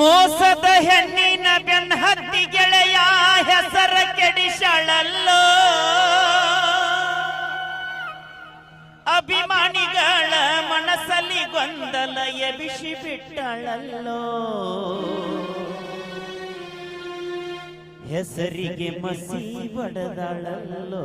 ಮೋಸದ ಹೆಣ್ಣಿನ ಬೆನ್ನ ಹತ್ತಿ ಗೆಳೆಯ ಹೆಸರ ಕೆಡಿಸಳಲ್ಲೋ. ಅಭಿಮಾನಿಗಳ ಮನಸ್ಸಲ್ಲಿ ಗೊಂದಲ ಎಬಿಸಿ ಬಿಟ್ಟಳಲ್ಲೋ. ಹೆಸರಿಗೆ ಮಸಿ ಬಡದಳಲ್ಲೋ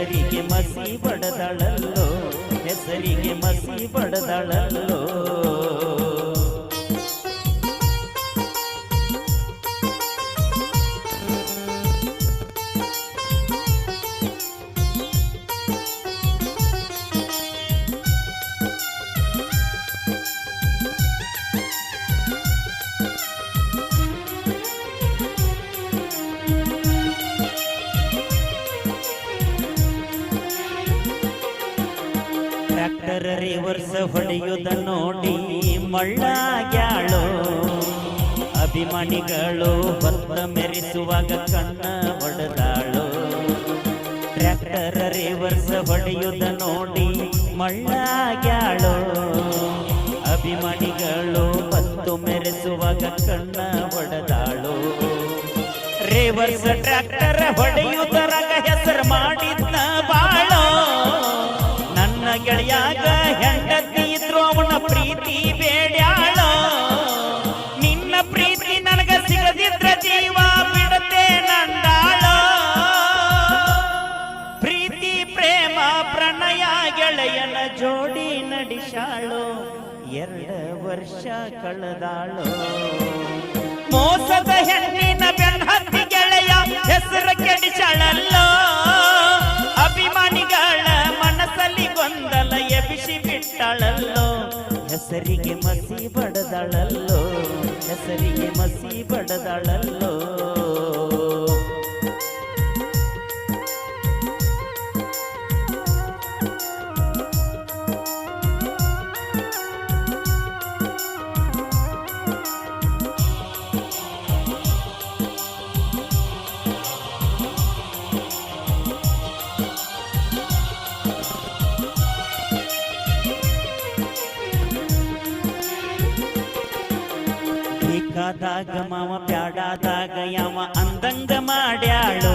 ಹೆಸರಿಗೆ ಮಸಿ ಬಡದಳಲ್ಲೋ ಹೆಸರಿಗೆ ಮಸಿ ಬಡದಳಲ್ಲೋ. ಟ್ರ್ಯಾಕ್ಟರ್ ವರ್ಷ ಹೊಡೆಯುವುದ ನೋಡಿ ಮಳ್ಳಾಗ್ಯಾಳು. ಅಭಿಮಾನಿಗಳು ಭತ್ತ ಮೆರೆಸುವಾಗ ಕಣ್ಣ ಹೊಡೆದಾಳು ಟ್ರ್ಯಾಕ್ಟರ್ ರಿವರ್ಸ್ ಹೊಡೆಯುವುದ ನೋಡಿ ಮಳ್ಳಾಗ್ಯಾಳು. ಅಭಿಮಾನಿಗಳು ಹೊತ್ತು ಮೆರೆಸುವಾಗ ಕಣ್ಣ ಹೊಡೆದಾಳು ರಿವರ್ಸ್ ಟ್ರ್ಯಾಕ್ಟರ್ ಹೊಡೆಯುವುದರಾಗ ಪ್ರೀತಿ, ಪ್ರೇಮ, ಪ್ರಣಯ, ಗೆಳೆಯನ ಜೋಡಿ ನಡಿಸಾಳು. ಎರಡು ವರ್ಷ ಕಳೆದಾಳು. ಮೋಸದ ಹೆಣ್ಣಿನ ಬೆನ್ನತ್ತಿ ಗೆಳೆಯ ಹೆಸರು ಕೆಡಿಸಳಲ್ಲೋ ಅಭಿಮಾನಿಗಳ ಮನಸ್ಸಲ್ಲಿ ಗೊಂದಲ ಎಬಿಸಿ ಬಿಟ್ಟಳಲ್ಲೋ. ಹೆಸರಿಗೆ ಮಸಿ ಬಡದಳಲ್ಲೋ. ಹೆಸರಿಗೆ ಮಸಿ ಬಡದಳಲ್ಲೋ. ಬೇಕಾದಾಗ ಮಾವ ಪ್ಯಾಡಾದಾಗ ಯಾವ ಅಂದಂಗ ಮಾಡ್ಯಾಳು.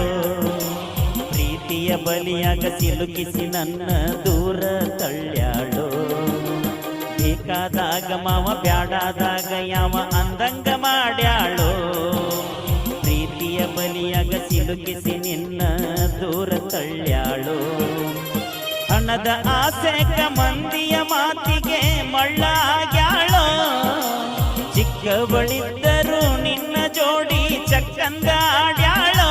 ಪ್ರೀತಿಯ ಬಲಿಯಾಗ ಸಿಲುಕಿಸಿ ನನ್ನ ದೂರ ತಳ್ಳ್ಯಾಳು. ಬೇಕಾದಾಗ ಮಾವ ಪ್ಯಾಡಾದಾಗ ಯಾವ ಅಂದಂಗ ಮಾಡ್ಯಾಳು. ಪ್ರೀತಿಯ ಬಲಿಯಾಗ ಸಿಲುಕಿಸಿ ನಿನ್ನ ದೂರ ತಳ್ಳ್ಯಾಳು. ಹಣದ ಆಸೆಕ ಮಂದಿಯ ಮಾತಿಗೆ ಮಳ್ಳಾಗ್ಯಾಳೋ. ಚಿಕ್ಕ ಬಳಿದ್ದ ಚಕ್ಕಂದಾಡ್ಯಾಳೋ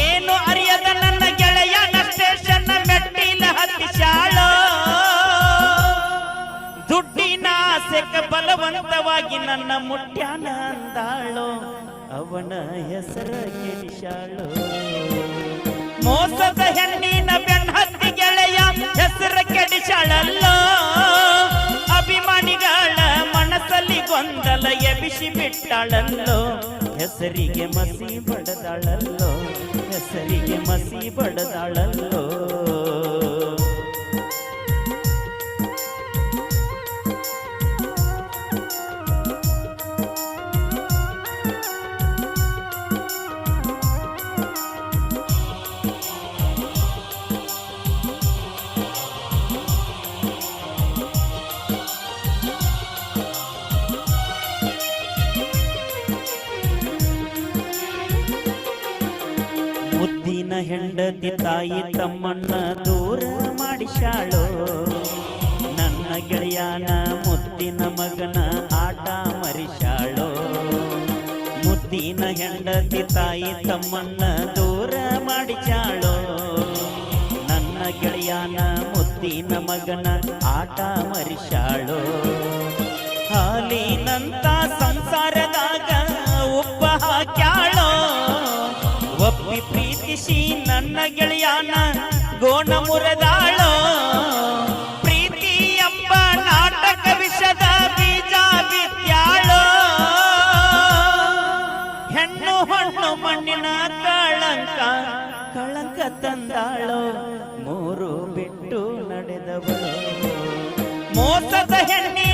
ಏನು ಅರಿಯದ ನನ್ನ ಗೆಳೆಯನ ಸ್ಟೇಷನ್ ಮೆಟ್ಟಿಲ ಹತ್ತಿಸಾಳೋ ದುಡ್ಡಿನ ಸೆಕ ಬಲವಂತವಾಗಿ ನನ್ನ ಮುಟ್ಯಾನ ಅಂದಾಳೋ? ಅವನ ಹೆಸರ ಕೆಡಿಸಾಳು ಮೋಸದ ಹೆಣ್ಣಿನ ಬೆನ್ನತ್ತಿ ಗೆಳೆಯ ಹೆಸರ ಕೆಡಿಸಾಳಲ್ಲೋ ಅಭಿಮಾನಿಗಳ ಮನಸ್ಸಲ್ಲಿ ಗೊಂದಲ ಎಬಿಸಿ ಬಿಟ್ಟಳಲ್ಲೋ? ಹೆಸರಿಗೆ ಮಸಿ ಬಡದಾಳಲ್ಲೋ ಹೆಸರಿಗೆ ಮಸಿ ಬಡದಾಳಲ್ಲೋ. ಮುದ್ದಿನ ಹೆಂಡತಿ ತಾಯಿ ತಮ್ಮಣ್ಣ ದೂರ ಮಾಡಿಸಾಳು ನನ್ನ ಗೆಳೆಯನ ಮುದ್ದಿನ ಮಗನ ಆಟ ಮರಿಸಾಳು ಮುದ್ದಿನ ಹೆಂಡ ಹೆಂಡತಿ ತಾಯಿ ತಮ್ಮಣ್ಣ ದೂರ ಮಾಡಿಸಾಳು ನನ್ನ ಗೆಳೆಯನ ಮುದ್ದಿನ ಮಗನ ಆಟ ಮರಿಸಾಳು ಹಾಲಿನಂತ ಸಂಸಾರದಾಗ ನನ್ನ ಗೆಳೆಯನ ಗೋಣ ಮುರಿದಾಳೋ ಪ್ರೀತಿ ಎಂಬ ನಾಟಕ ವಿಷದ ಬೀಜ ಬಿತ್ಯಾಳೋ ಹೆಣ್ಣು ಹೊಣ್ಣು ಮಣ್ಣಿನ ಕಳಂಕ ಕಳಂಕ ತಂದಾಳೋ. ಮೂರು ಬಿಟ್ಟು ನಡೆದವಳು. ಮೋಸದ ಹೆಣ್ಣಿನ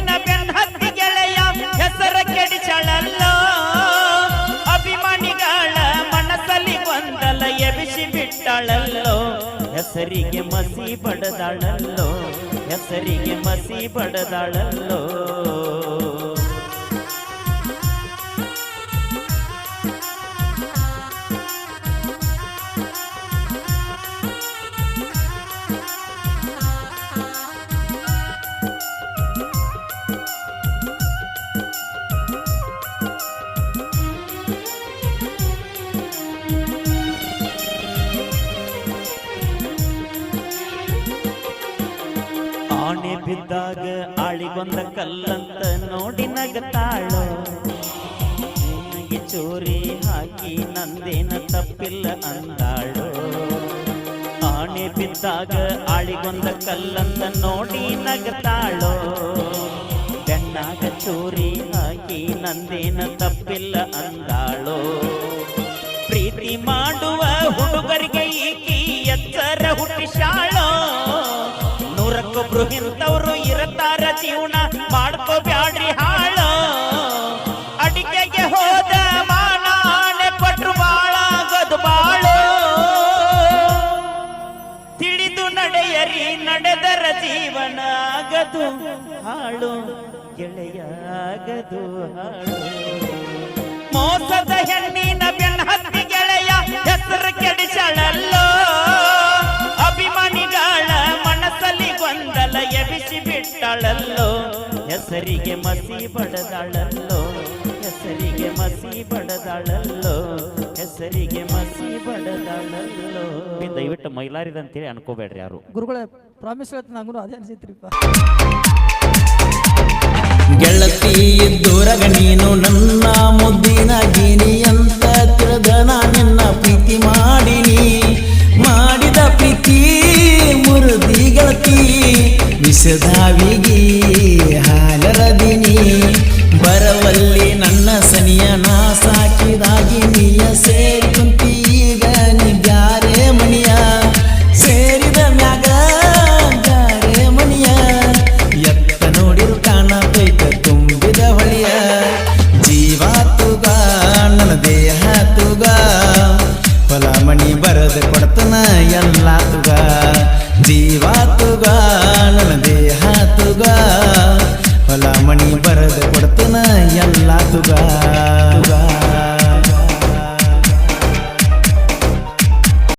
ಹೆಸರಿಗೆ ಮಸಿ ಬಡದಾಳಲ್ಲೋ ಹೆಸರಿಗೆ ಮಸಿ ಬಡದಾಳಲ್ಲೋ. ಬಿದ್ದಾಗ ಆಳಿಗೊಂದ ಕಲ್ಲಂತ ನೋಡಿ ನಗತಾಳೋ. ನಿನಗೆ ಚೋರಿ ಹಾಕಿ ನಂದೇನ ತಪ್ಪಿಲ್ಲ ಅಂದಾಳು. ಆಣೆ ಬಿದ್ದಾಗ ಆಳಿಗೊಂದ ಕಲ್ಲಂತ ನೋಡಿ ನಗತಾಳೋ. ಬೆನ್ನಾಗ ಚೋರಿ ಹಾಕಿ ನಂದೇನ ತಪ್ಪಿಲ್ಲ ಅಂದಾಳೋ. ಪ್ರೀತಿ ಮಾಡುವ ಹುಡುಗರಿಗೆ ಈಕಿ ಎತ್ತರ ಹುಟ್ಟಿಸಾಳೋ ನೂರಕ್ಕೊಬ್ರು ಇಂಥವ್ರು ಇರತಾರ ಜೀವನ ಮಾಡ್ಕೋಬ್ಯಾಡ್ರಿ ಹಾಳು. ಅಡಿಕೆಗೆ ಹೋದ ಮಾನಾಣೆ ಕೊಟ್ರು ಬಾಳ ಆಗೋದು ಬಾಳು. ತಿಳಿದು ನಡೆಯರಿ ನಡೆದರ ಜೀವನ ಆಗದು ಹಾಳು ಗೆಳೆಯ ಆಗದು ಹಾಳು. ಮೋಸದ ಹೆಣ್ಣಿನ ಬೆನ್ನ ಹತ್ತಿ ಗೆಳೆಯ ಹೆಸರು ಕೆಡಿಸಳಲ್ಲೋ. ಬಿಟ್ಟಳಲ್ಲೋ ಹೆಸರಿಗೆ ಮಸಿ ಬಡದಾಳಲ್ಲೋ ಹೆಸರಿಗೆ ಮಸಿ ಬಡದಾಳಲ್ಲೋ ಹೆಸರಿಗೆ ಮಸಿ ಬಡದಾಳಲ್ಲೋ ದಯವಿಟ್ಟು ಮೈಲಾರಿದ ಅಂತೇಳಿ ಅನ್ಕೋಬೇಡ್ರಿ ಯಾರು. ಗುರುಗಳ ಪ್ರಾಮಿಸ್ ಹೇಳ್ತೀನಿ ನಂಗೂ ಅದೇ ಅನ್ಸಿತ್ರಿಪ್ಪ. ಗೆಳತಿ ದೂರಗ ನೀನು ನನ್ನ ಮುದ್ದಿನ ಗಿನಿ ಅಂತ ತಿಳಿದ ನಾ ನಿನ್ನ ಪ್ರೀತಿ ಮಾಡಿನಿ. ಮಾಡಿದ ಪ್ರೀತಿ ಮುರುದಿ ಗೆಳತಿ ಹಾಲ ಬರೆದು ಕೊಡ್ತನ ಎಲ್ಲ ತುಗ. ಜೀವ ತುಗ, ನನ್ನ ದೇಹ ತುಗ. ಹೊಲ ಮಣಿ ಬರೆದು ಕೊಡ್ತನ ಎಲ್ಲ ತುಗ.